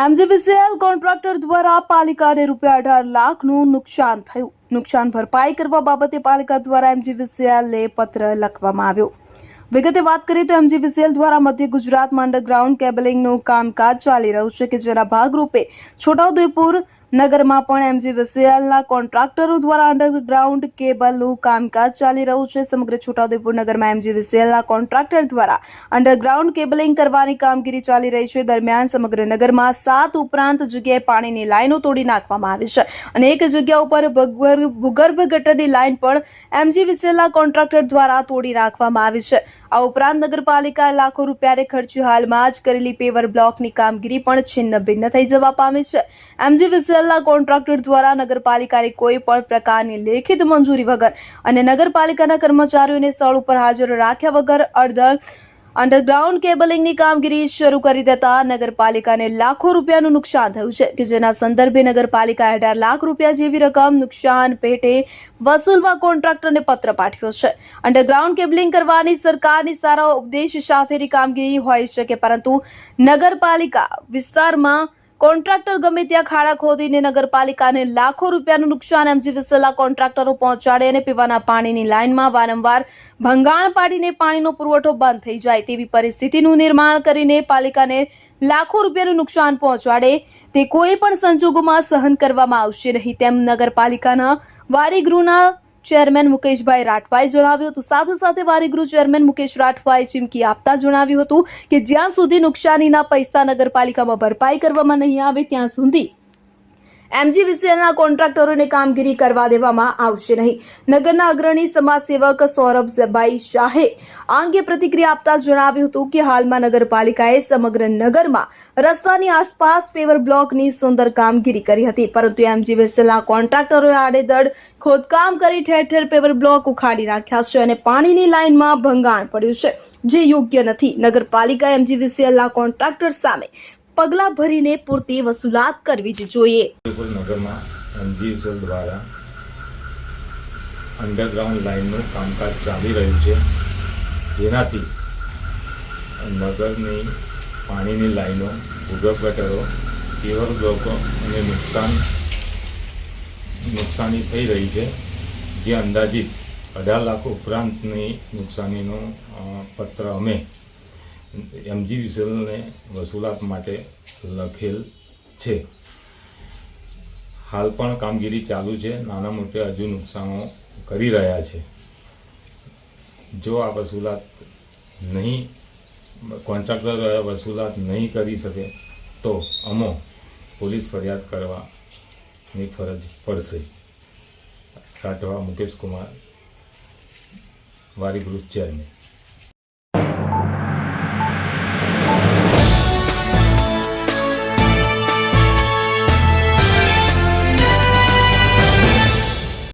MGVCL contractor દ્વારા પાલિકાને રૂપિયા અઢાર લાખનું નુકસાન થયું. નુકસાન ભરપાઈ કરવા બાબતે પાલિકા દ્વારા એમજીવીસીએલને પત્ર લખવામાં આવ્યો. વિગતે વાત કરીએ તો એમજીવીસીએલ દ્વારા મધ્ય ગુજરાતમાં અંડરગ્રાઉન્ડ કેબલિંગનું કામકાજ ચાલી રહ્યું છે કે જેના ભાગરૂપે છોટાઉદેપુર નગરમાં પણ એમજીવીસીએલના કોન્ટ્રાક્ટરો દ્વારા અંડરગ્રાઉન્ડ કેબલનું કામકાજ ચાલી રહ્યું છે. સમગ્ર છોટાઉદેપુર નગરમાં એમજીવીસીએલના કોન્ટ્રાક્ટર દ્વારા અંડરગ્રાઉન્ડ કેબલિંગ કરવાની કામગીરી ચાલી રહી છે. દરમિયાન સમગ્ર નગરમાં સાત ઉપરાંત જગ્યાએ પાણીની લાઈનો તોડી નાખવામાં આવી છે અને એક જગ્યા ઉપર ભૂગર્ભ ગટરની લાઈન પણ એમજીવીસીએલના કોન્ટ્રાક્ટર દ્વારા તોડી નાખવામાં આવી છે. આ ઉપરાંત નગરપાલિકાએ લાખો રૂપિયાને ખર્ચી હાલમાં જ કરેલી પેવર બ્લોકની કામગીરી પણ છિન્ન ભિન્ન થઈ જવા પામી છે. એમજીવીસીએલના કોન્ટ્રાક્ટર દ્વારા નગરપાલિકાની કોઈ પણ પ્રકારની લેખિત મંજૂરી વગર અને નગરપાલિકાના કર્મચારીઓને સ્થળ ઉપર હાજર રાખ્યા વગર અડધર અંડરગ્રાઉન્ડ કેબલિંગની કામગીરી શરૂ કરી દેતા નગરપાલિકાને લાખો રૂપિયાનું નુકસાન થયું છે કે જેના સંદર્ભે નગરપાલિકાએ અઢાર લાખ રૂપિયા જેવી રકમ નુકસાન પેટે વસૂલવા કોન્ટ્રાક્ટરને પત્ર પાઠવ્યો છે. અંડરગ્રાઉન્ડ કેબલિંગ કરવાની સરકારની સારા ઉપદેશ સાથેની કામગીરી હોઈ શકે, પરંતુ નગરપાલિકા વિસ્તારમાં કોન્ટ્રાક્ટર ગમે ત્યાં ખાડા ખોદીને નગરપાલિકાને લાખો રૂપિયાનું નુકસાન એમજીવીસીએલના કોન્ટ્રાક્ટરો પહોંચાડે અને પીવાના પાણીની લાઇનમાં વારંવાર ભંગાણ પાડીને પાણીનો પુરવઠો બંધ થઈ જાય તેવી પરિસ્થિતિનું નિર્માણ કરીને પાલિકાને લાખો રૂપિયાનું નુકસાન પહોંચાડે તે કોઈ પણ સંજોગોમાં સહન કરવામાં આવશે નહીં. તેમ નગરપાલિકાના વારીગૃહના ચેરમેન મુકેશભાઈ રાઠવાએ જણાવ્યું હતું. સાથે સાથે વારીગૃહ ચેરમેન મુકેશ રાઠવાએ ચીમકી આપતા જણાવ્યું હતું કે જ્યાં સુધી નુકસાનીના પૈસા નગરપાલિકામાં ભરપાઈ કરવામાં નહીં આવે, ત્યાં સુધી એમજીવીસીએલના કોન્ટ્રાક્ટરોને કામગીરી કરવા દેવામાં આવશે નહીં. નગરના અગ્રણી સમાજસેવક સૌરભ શાહે આ અંગે પ્રતિક્રિયા આપતા જણાવ્યું હતું કે હાલમાં નગરપાલિકાએ સમગ્ર નગરમાં રસ્તાની આસપાસ પેવર બ્લોકની સુંદર કામગીરી કરી હતી, પરંતુ એમજીવીસીએલના કોન્ટ્રાક્ટરોએ આડેધડ ખોદકામ કરી ઠેર ઠેર પેવર બ્લોક ઉખાડી નાખ્યા છે અને પાણીની લાઇનમાં ભંગાણ પડ્યું છે, જે યોગ્ય નથી. નગરપાલિકા એમજીવીસીએલના કોન્ટ્રાક્ટર સામે પગલાં ભરીને પૂરતી વસૂલાત કરવી જ જોઈએ. નગરમાં એમજીવીસીએલ દ્વારા અંડરગ્રાઉન્ડ લાઇનનું કામકાજ ચાલી રહ્યું છે. જેનાથી નગરની પાણીની લાઈનો, ભૂગર્ભ ગટરો કેવર બ્લોકો અને નુકસાન, નુકસાની થઈ રહી છે. જે અંદાજિત અઢાર લાખ ઉપરાંતની નુકસાનીનો પત્ર અમે એમજીવીસીએલને વસૂલાત માટે લખેલ છે. હાલ પણ કામગીરી ચાલુ છે. નાના મોટે હજુ નુકસાનો કરી રહ્યા છે. જો આ વસૂલાત નહીં, કોન્ટ્રાક્ટર વસૂલાત નહીં કરી શકે, તો અમો પોલીસ ફરિયાદ કરવાની ફરજ પડશે. Rathwa Mukesh Kumar group chairman.